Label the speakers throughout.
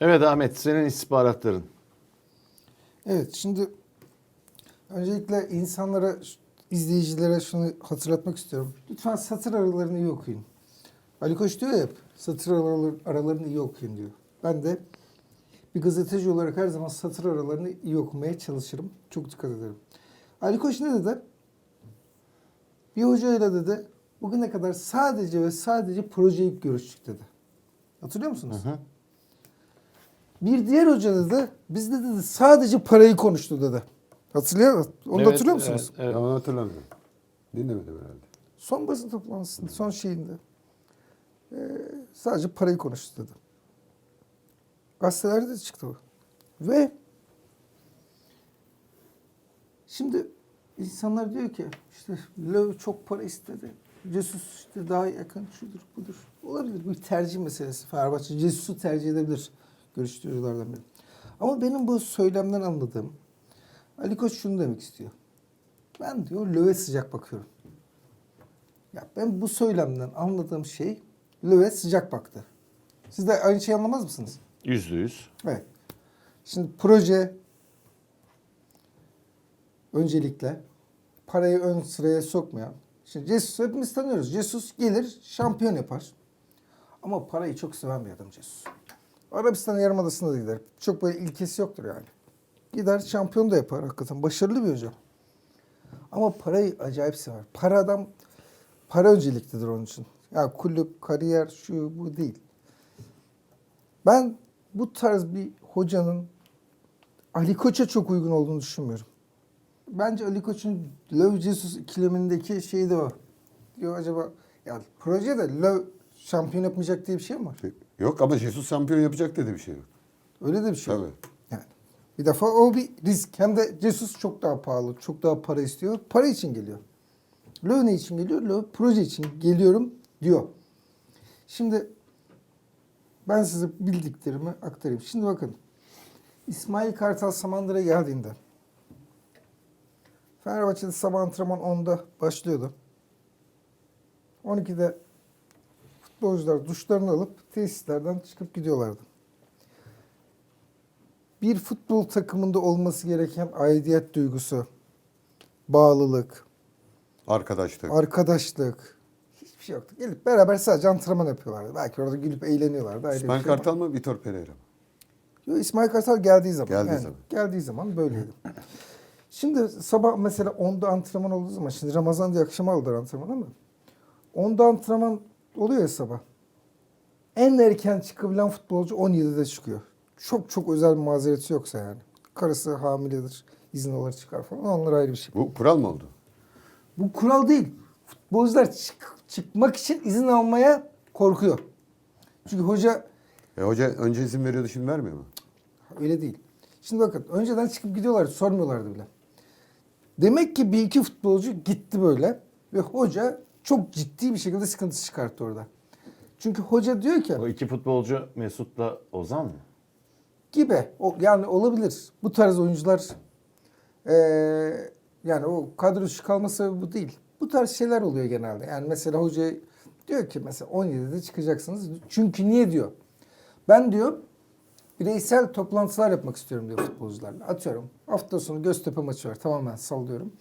Speaker 1: Evet Ahmet senin istihbaratların.
Speaker 2: Evet şimdi öncelikle insanlara, izleyicilere şunu hatırlatmak istiyorum. Lütfen satır aralarını iyi okuyun. Ali Koç diyor ya hep satır araları- aralarını iyi okuyun diyor. Ben de bir gazeteci olarak her zaman satır aralarını iyi okumaya çalışırım. Çok dikkat ederim. Ali Koç ne dedi? Bir hocayla dedi bugüne kadar sadece ve sadece projeyi görüştük dedi. Hatırlıyor musunuz?
Speaker 1: Hı hı.
Speaker 2: Bir diğer hoca dedi, biz de dedi sadece parayı konuştu dedi. Hatırlıyor musun? Onu da
Speaker 1: Evet,
Speaker 2: hatırlıyor musunuz?
Speaker 1: Evet, evet.
Speaker 3: Ben onu hatırlamıyorum. Dinlemedim herhalde.
Speaker 2: Son basın toplantısında, son şeyinde eee, sadece parayı konuştu dedi. Gazetelerde de çıktı bu. Ve şimdi insanlar diyor ki işte Löw çok para istedi. Jesus işte daha yakın şudur budur. Olabilir. Bu bir tercih meselesi. Fenerbahçe Jesus'u tercih edebilir. Görüştürücülerden biri. Ama benim bu söylemden anladığım Ali Koç şunu demek istiyor. Ben diyor Löw'e sıcak bakıyorum. Ya ben bu söylemden anladığım şey Löw'e sıcak baktı. Siz de aynı şeyi anlamaz mısınız?
Speaker 1: Yüzde yüz.
Speaker 2: Evet. Şimdi proje öncelikle parayı ön sıraya sokmayan. Şimdi Jesus hepimiz tanıyoruz. Jesus gelir şampiyon yapar. Ama parayı çok seven bir adam Jesus. Arabistan Yarımadası'na da gider. Çok böyle ilkesi yoktur yani. Gider şampiyon da yapar hakikaten. Başarılı bir hocam. Ama parayı acayip sever. Para adam para önceliklidir onun için. Ya kulüp, kariyer, şu bu değil. Ben bu tarz bir hocanın Ali Koç'a çok uygun olduğunu düşünmüyorum. Bence Ali Koç'un Löw Jesus ikilemindeki şey de o. Diyor acaba ya projede Löw şampiyon yapmayacak diye bir şey mi var?
Speaker 3: Yok ama Jesus şampiyon yapacak dedi bir şey yok.
Speaker 2: Öyle de bir şey.
Speaker 3: Tabii.
Speaker 2: Yani bir defa o bir risk. Hem de Jesus çok daha pahalı, çok daha para istiyor. Para için geliyor. Löw ne için geliyor? Löw proje için geliyorum diyor. Şimdi ben size bildiklerimi aktarayım. Şimdi bakın. İsmail Kartal Samandır'a geldiğinde Fenerbahçe'de sabah antrenman 10'da başlıyordu. 12'de futbolcular duşlarını alıp tesislerden çıkıp gidiyorlardı bir futbol takımında olması gereken aidiyet duygusu, bağlılık,
Speaker 3: Arkadaşlık.
Speaker 2: arkadaşlık hiçbir şey yoktu. Gelip beraber sadece antrenman yapıyorlardı. Belki orada gülüp eğleniyorlardı.
Speaker 3: İsmail
Speaker 2: şey ama-
Speaker 3: Kartal mı Vitor Pereira mı?
Speaker 2: Yo, İsmail Kartal geldiği zaman.
Speaker 3: Geldiği
Speaker 2: yani,
Speaker 3: zaman.
Speaker 2: Geldiği zaman böyleydi. Şimdi sabah mesela 10'da antrenman olduğu zaman, şimdi Ramazan diye akşam aldılar antrenman ama 10'da antrenman oluyor ya sabah. En erken çıkabilen futbolcu 17'de çıkıyor. Çok çok özel bir mazereti yoksa yani. Karısı hamiledir, izin alır çıkar falan. Onlar ayrı bir şey.
Speaker 3: Bu kural mı oldu?
Speaker 2: Bu kural değil. Futbolcular çık- çıkmak için izin almaya korkuyor. Çünkü hoca
Speaker 3: E, hoca önce izin veriyordu şimdi vermiyor mu?
Speaker 2: Öyle değil. Şimdi bakın önceden çıkıp gidiyorlardı sormuyorlardı bile. Demek ki bir iki futbolcu gitti böyle ve hoca çok ciddi bir şekilde sıkıntı çıkarttı orada. Çünkü hoca diyor ki
Speaker 1: O iki futbolcu Mesut'la Ozan mı?
Speaker 2: gibi o, yani olabilir. Bu tarz oyuncular eee, yani o kadro dışı kalma sebebi bu değil. Bu tarz şeyler oluyor genelde. Yani mesela hoca diyor ki mesela 17'de çıkacaksınız. Çünkü niye diyor? Ben diyor bireysel toplantılar yapmak istiyorum diyor futbolcularla. Atıyorum hafta sonu Göztepe maçı var. Tamamen sallıyorum.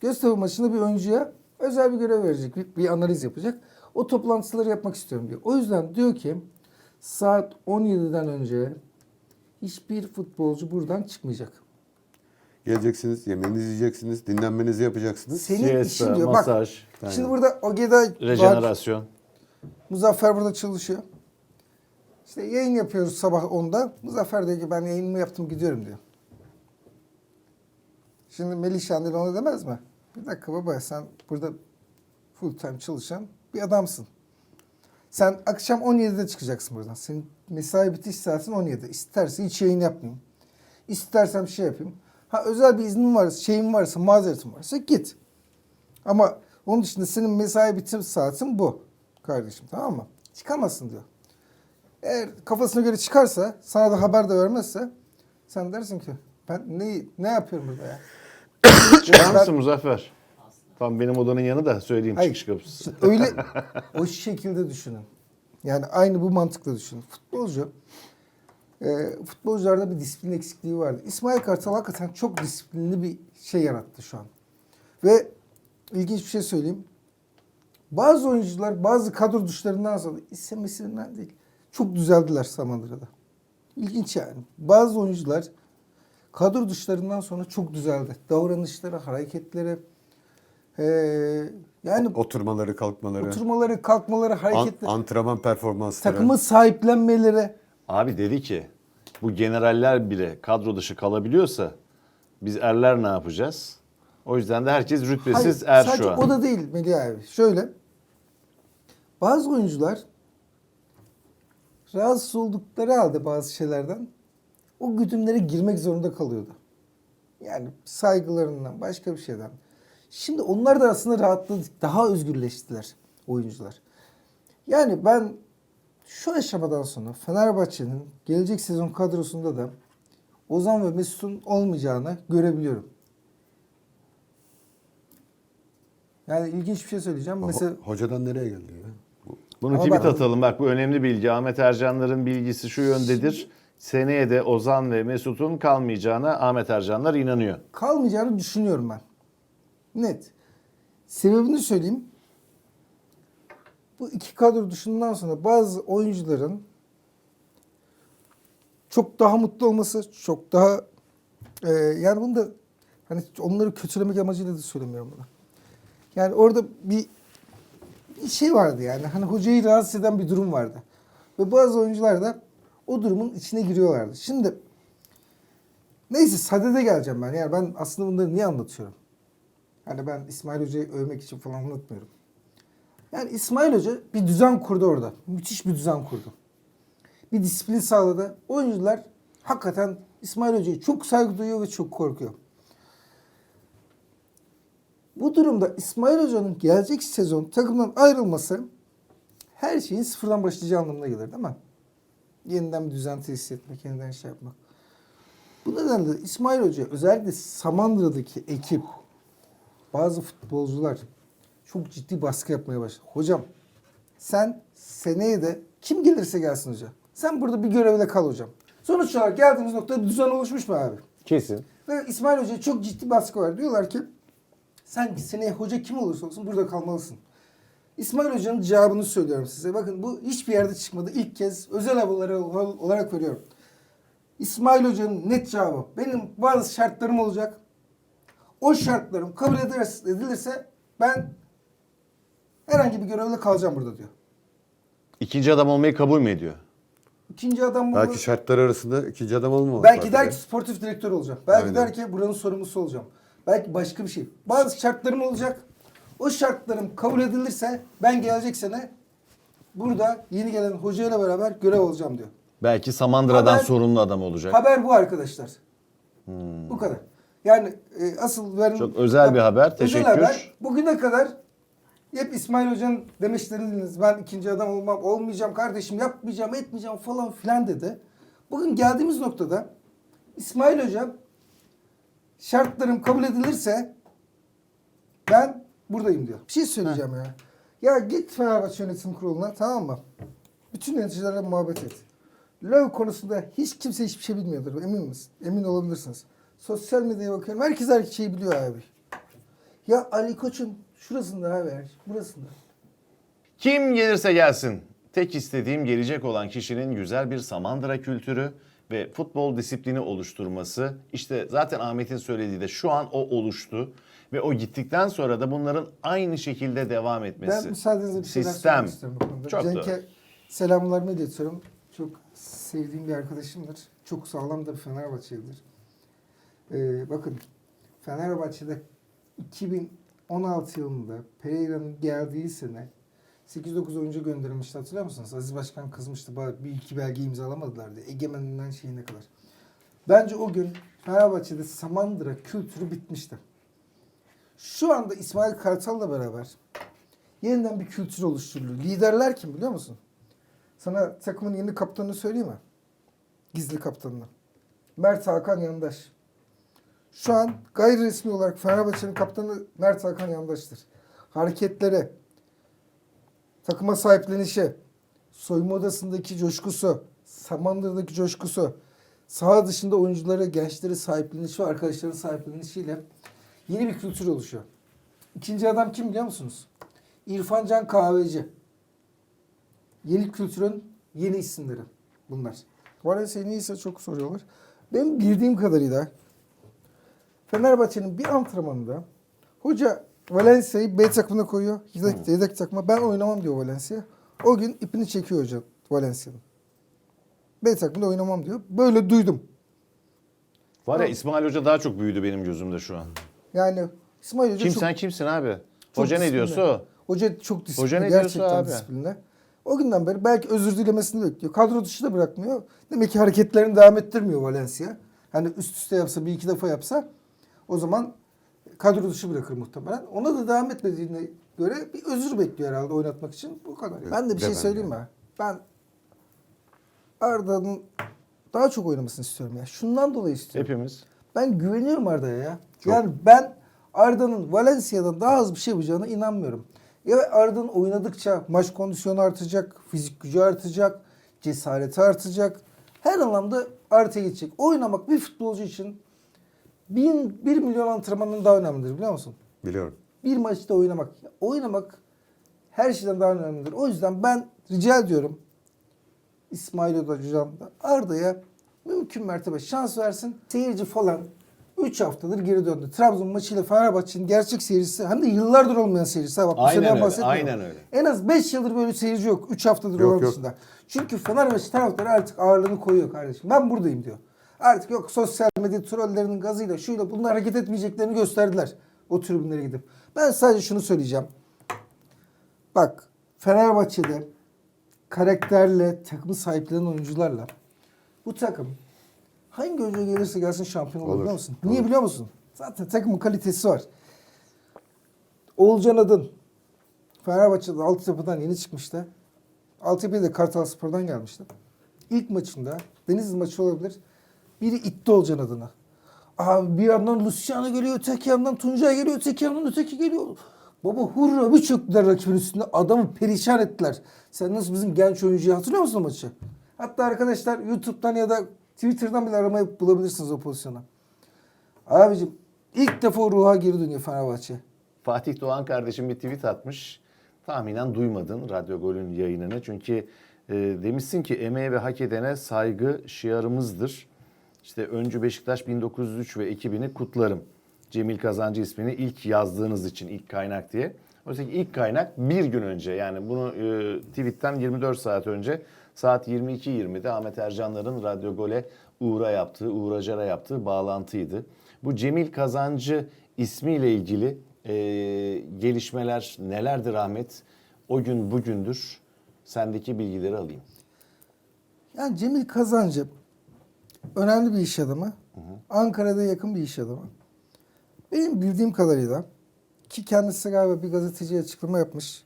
Speaker 2: Göztepe maçında bir oyuncuya özel bir görev verecek. Bir, bir analiz yapacak. O toplantıları yapmak istiyorum diyor. O yüzden diyor ki saat 17'den önce hiçbir futbolcu buradan çıkmayacak.
Speaker 3: Geleceksiniz, yemeğinizi yiyeceksiniz, dinlenmenizi yapacaksınız.
Speaker 2: Senin
Speaker 1: Siesta,
Speaker 2: işin diyor. Bak
Speaker 1: masaj,
Speaker 2: şimdi burada Ogeda var.
Speaker 1: rejenerasyon.
Speaker 2: Muzaffer burada çalışıyor. İşte yayın yapıyoruz sabah 10'da. Muzaffer diyor ki ben yayınımı yaptım gidiyorum diyor. Şimdi Melih Şendil ona demez mi? Bir dakika baba sen burada full time çalışan bir adamsın. Sen akşam 17'de çıkacaksın buradan. Senin mesai bitiş saatin 17. İstersen hiç yayın yapmayayım. İstersen bir şey yapayım. Ha özel bir iznin varsa, şeyin varsa, mazeretin varsa git. Ama onun dışında senin mesai bitim saatin bu kardeşim tamam mı? Çıkamazsın diyor. Eğer kafasına göre çıkarsa, sana da haber de vermezse sen dersin ki ben ne ne yapıyorum burada ya?
Speaker 1: Çıkar mısın Muzaffer? Tam benim odanın yanı da söyleyeyim
Speaker 2: Hayır.
Speaker 1: çıkış kapısı.
Speaker 2: Öyle o şekilde düşünün. Yani aynı bu mantıkla düşünün. Futbolcu e, futbolcularda bir disiplin eksikliği vardı. İsmail Kartal hakikaten çok disiplinli bir şey yarattı şu an. Ve ilginç bir şey söyleyeyim. Bazı oyuncular bazı kadro dışlarından sonra istemesinden değil. Çok düzeldiler Samandıra'da. İlginç yani. Bazı oyuncular kadro dışlarından sonra çok düzeldi. Davranışları, hareketleri, eee, yani
Speaker 3: Oturmaları, kalkmaları,
Speaker 2: oturmaları, kalkmaları,
Speaker 3: an-
Speaker 2: hareketleri,
Speaker 3: antrenman performansları.
Speaker 2: takımı sahiplenmeleri.
Speaker 1: Abi dedi ki bu generaller bile kadro dışı kalabiliyorsa biz erler ne yapacağız? O yüzden de herkes rütbesiz
Speaker 2: Hayır,
Speaker 1: er
Speaker 2: sadece
Speaker 1: şu an.
Speaker 2: o da değil Melih abi. Şöyle. Bazı oyuncular rahatsız oldukları halde bazı şeylerden o güdümlere girmek zorunda kalıyordu. Yani saygılarından, başka bir şeyden. Şimdi onlar da aslında rahatladı. Daha özgürleştiler oyuncular. Yani ben şu aşamadan sonra Fenerbahçe'nin gelecek sezon kadrosunda da Ozan ve Mesut'un olmayacağını görebiliyorum. Yani ilginç bir şey söyleyeceğim.
Speaker 3: Ho-
Speaker 2: Mesela
Speaker 3: hocadan nereye geldi ya? Bu-
Speaker 1: Bunu tweet atalım. Bak bu önemli bilgi. Ahmet Ercanlar'ın bilgisi şu yöndedir. Seneye de Ozan ve Mesut'un kalmayacağına Ahmet Ercanlar inanıyor.
Speaker 2: kalmayacağını düşünüyorum ben. Net. Sebebini söyleyeyim. Bu iki kadro dışından sonra bazı oyuncuların çok daha mutlu olması, çok daha e, yani bunu da hani onları kötülemek amacıyla da söylemiyorum bunu. Yani orada bir, bir şey vardı yani. Hani hocayı rahatsız eden bir durum vardı. Ve bazı oyuncular da o durumun içine giriyorlardı. Şimdi Neyse sadede geleceğim ben. Yani ben aslında bunları niye anlatıyorum? Yani ben İsmail Hoca'yı övmek için falan anlatmıyorum. Yani İsmail Hoca bir düzen kurdu orada. Müthiş bir düzen kurdu. Bir disiplin sağladı. Oyuncular hakikaten İsmail Hoca'ya çok saygı duyuyor ve çok korkuyor. Bu durumda İsmail Hoca'nın gelecek sezon takımdan ayrılması her şeyin sıfırdan başlayacağı anlamına gelir değil mi? Yeniden bir düzen tesis etmek, yeniden şey yapmak. Bu nedenle İsmail Hoca özellikle Samandıra'daki ekip bazı futbolcular çok ciddi baskı yapmaya başladı. Hocam sen seneye de kim gelirse gelsin hoca. Sen burada bir görevle kal hocam. Sonuç olarak geldiğimiz noktada düzen oluşmuş mu abi?
Speaker 1: Kesin.
Speaker 2: Ve İsmail Hoca'ya çok ciddi baskı var. Diyorlar ki sen seneye hoca kim olursa olsun burada kalmalısın. İsmail Hoca'nın cevabını söylüyorum size. Bakın bu hiçbir yerde çıkmadı. İlk kez özel havaları olarak veriyorum. İsmail Hoca'nın net cevabı. Benim bazı şartlarım olacak. O şartlarım kabul edilirse, ben herhangi bir görevle kalacağım burada diyor.
Speaker 1: İkinci adam olmayı kabul mü ediyor?
Speaker 2: İkinci adam burada...
Speaker 3: Belki şartlar arasında ikinci adam olmamak
Speaker 2: Belki der ki sportif direktör olacağım. Belki
Speaker 3: Aynen.
Speaker 2: der ki buranın sorumlusu olacağım. Belki başka bir şey. Bazı şartlarım olacak. O şartlarım kabul edilirse ben gelecek sene burada yeni gelen hocayla beraber görev alacağım diyor.
Speaker 1: Belki Samandıra'dan
Speaker 2: Haber-
Speaker 1: sorumlu adam olacak.
Speaker 2: Haber bu arkadaşlar. Bu kadar. Yani e, asıl verin...
Speaker 1: Çok özel bir haber. Teşekkür.
Speaker 2: Bugüne kadar hep İsmail Hoca'nın demeçlerini dinlediniz. Ben ikinci adam olmam, olmayacağım kardeşim, yapmayacağım, etmeyeceğim falan filan dedi. Bugün geldiğimiz noktada İsmail Hoca şartlarım kabul edilirse ben buradayım diyor. Bir şey söyleyeceğim ya. Ya git Fenerbahçe Yönetim Kurulu'na tamam mı? Bütün yöneticilerle muhabbet et. LoL konusunda hiç kimse hiçbir şey bilmiyordur. Emin misin? Emin olabilirsiniz. Sosyal medyaya bakıyorum. Herkes her şeyi biliyor abi. Ya Ali Koç'un şurasında abi. Burasında.
Speaker 1: Kim gelirse gelsin. Tek istediğim gelecek olan kişinin güzel bir Samandıra kültürü ve futbol disiplini oluşturması. İşte zaten Ahmet'in söylediği de şu an o oluştu. Ve o gittikten sonra da bunların aynı şekilde devam etmesi.
Speaker 2: Ben müsaadenizle bir şeyler
Speaker 1: Sistem.
Speaker 2: söylemek istiyorum bu konuda.
Speaker 1: Çok
Speaker 2: Cenk'e
Speaker 1: doğru.
Speaker 2: selamlarımı iletiyorum. Çok sevdiğim bir arkadaşımdır. Çok sağlam da bir Fenerbahçelidir. Ee, bakın Fenerbahçe'de 2016 yılında Pereira'nın geldiği sene 8-9 oyuncu gönderilmişti hatırlıyor musunuz? Aziz Başkan kızmıştı. "Bari Bir iki belge imzalamadılar diye. Egemen'inden şeyine kadar. Bence o gün Fenerbahçe'de Samandıra kültürü bitmişti. Şu anda İsmail Kartal'la beraber yeniden bir kültür oluşturuluyor. Liderler kim biliyor musun? Sana takımın yeni kaptanını söyleyeyim mi? Gizli kaptanını. Mert Hakan Yandaş. Şu an gayri resmi olarak Fenerbahçe'nin kaptanı Mert Hakan Yandaş'tır. Hareketleri, takıma sahiplenişi, soyunma odasındaki coşkusu, Samandıra'daki coşkusu, saha dışında oyunculara, gençlere sahiplenişi ve arkadaşların sahiplenişiyle yeni bir kültür oluşuyor. İkinci adam kim biliyor musunuz? İrfan Can Kahveci. Yeni kültürün yeni isimleri bunlar. Valencia neyse çok soruyorlar. Benim bildiğim kadarıyla Fenerbahçe'nin bir antrenmanında hoca Valencia'yı B takımına koyuyor. Yedek, yedek takıma. Ben oynamam diyor Valencia. O gün ipini çekiyor hoca Valencia'nın. B takımda oynamam diyor. Böyle duydum.
Speaker 1: Var ya İsmail Hoca daha çok büyüdü benim gözümde şu an.
Speaker 2: Yani İsmail Hoca
Speaker 1: Kim
Speaker 2: çok,
Speaker 1: sen kimsin abi?
Speaker 2: çok
Speaker 1: Hoca ne
Speaker 2: disiplinli.
Speaker 1: diyorsa o.
Speaker 2: Hoca çok disiplinli.
Speaker 1: Hoca ne diyorsa
Speaker 2: gerçekten
Speaker 1: abi.
Speaker 2: disiplinli. O günden beri belki özür dilemesini bekliyor. Kadro dışı da bırakmıyor. Demek ki hareketlerini devam ettirmiyor Valencia. Hani üst üste yapsa bir iki defa yapsa o zaman kadro dışı bırakır muhtemelen. Ona da devam etmediğine göre bir özür bekliyor herhalde oynatmak için. Bu kadar. Ben de bir şey
Speaker 3: demem
Speaker 2: söyleyeyim mi? Ben Arda'nın daha çok oynamasını istiyorum ya. Şundan dolayı istiyorum.
Speaker 1: Hepimiz.
Speaker 2: Ben güveniyorum Arda'ya ya.
Speaker 3: Çok.
Speaker 2: Yani ben Arda'nın Valencia'dan daha az bir şey yapacağına inanmıyorum. Ya Arda'nın oynadıkça maç kondisyonu artacak, fizik gücü artacak, cesareti artacak. Her anlamda artıya gidecek. Oynamak bir futbolcu için bin, bir milyon antrenmanın daha önemlidir biliyor musun?
Speaker 3: Biliyorum.
Speaker 2: Bir maçta oynamak. Oynamak her şeyden daha önemlidir. O yüzden ben rica ediyorum İsmail Hocam da Arda'ya mümkün mertebe şans versin. Seyirci falan 3 haftadır geri döndü. Trabzon maçıyla Fenerbahçe'nin gerçek seyircisi hem de yıllardır olmayan seyircisi. Bak bu
Speaker 1: Aynen öyle,
Speaker 2: bahsetmiyorum.
Speaker 1: aynen öyle.
Speaker 2: En az 5 yıldır böyle seyirci yok. 3 haftadır
Speaker 3: Yok,
Speaker 2: olan
Speaker 3: yok.
Speaker 2: dışında. Çünkü Fenerbahçe taraftarı artık ağırlığını koyuyor kardeşim. Ben buradayım diyor. Artık yok sosyal medya trollerinin gazıyla şuyla bunlar hareket etmeyeceklerini gösterdiler. O tribünlere gidip. Ben sadece şunu söyleyeceğim. Bak Fenerbahçe'de karakterle, takımı sahiplenen oyuncularla bu takım hangi hoca gelirse gelsin şampiyon olur,
Speaker 3: Olur,
Speaker 2: biliyor musun?
Speaker 3: olur.
Speaker 2: Niye biliyor musun? Zaten takımın kalitesi var. Oğulcan Adın Fenerbahçe'de Altyapı'dan yeni çıkmıştı. Altyapı'ya da Kartal Spor'dan gelmişti. İlk maçında Denizli maçı olabilir. Biri itti Olcan adına. Abi bir yandan Luciano geliyor, öteki yandan Tuncay geliyor, öteki yandan öteki geliyor. Baba hurra bir çöktüler rakibin üstünde. Adamı perişan ettiler. Sen nasıl bizim genç oyuncuyu hatırlıyor musun maçı? Hatta arkadaşlar YouTube'dan ya da Twitter'dan bile aramayı bulabilirsiniz o pozisyonu. Abicim ilk defa ruha geri dönüyor Fenerbahçe.
Speaker 1: Fatih Doğan kardeşim bir tweet atmış. Tahminen duymadın Radyo Gol'ün yayınını. Çünkü e, demişsin ki emeğe ve hak edene saygı şiarımızdır. İşte öncü Beşiktaş 1903 ve ekibini kutlarım. Cemil Kazancı ismini ilk yazdığınız için ilk kaynak diye. Oysa ki ilk kaynak bir gün önce yani bunu e, tweetten 24 saat önce saat 22.20'de Ahmet Ercanlar'ın Radyo Gol'e Uğur'a yaptığı, Uğur Acar'a yaptığı bağlantıydı. Bu Cemil Kazancı ismiyle ilgili e, gelişmeler nelerdir Ahmet? O gün bugündür. Sendeki bilgileri alayım.
Speaker 2: Yani Cemil Kazancı önemli bir iş adamı. Ankara'da yakın bir iş adamı. Benim bildiğim kadarıyla ki kendisi galiba bir gazeteciye açıklama yapmış.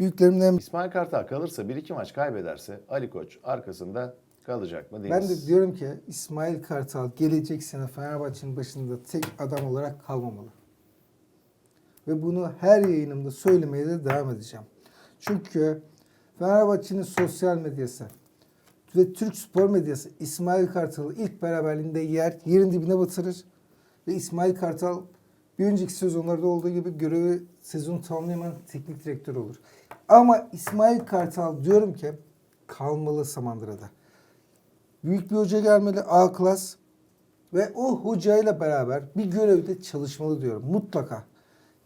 Speaker 2: Büyüklerimin en...
Speaker 1: İsmail Kartal kalırsa bir iki maç kaybederse Ali Koç arkasında kalacak mı?
Speaker 2: Ben
Speaker 1: Deniz?
Speaker 2: de diyorum ki İsmail Kartal gelecek sene Fenerbahçe'nin başında tek adam olarak kalmamalı. Ve bunu her yayınımda söylemeye de devam edeceğim. Çünkü Fenerbahçe'nin sosyal medyası ve Türk spor medyası İsmail Kartal'ı ilk beraberliğinde yer, yerin dibine batırır. Ve İsmail Kartal bir önceki sezonlarda olduğu gibi görevi sezonu tamamlayan teknik direktör olur. Ama İsmail Kartal diyorum ki kalmalı Samandıra'da. Büyük bir hoca gelmeli A klas ve o hocayla beraber bir görevde çalışmalı diyorum mutlaka.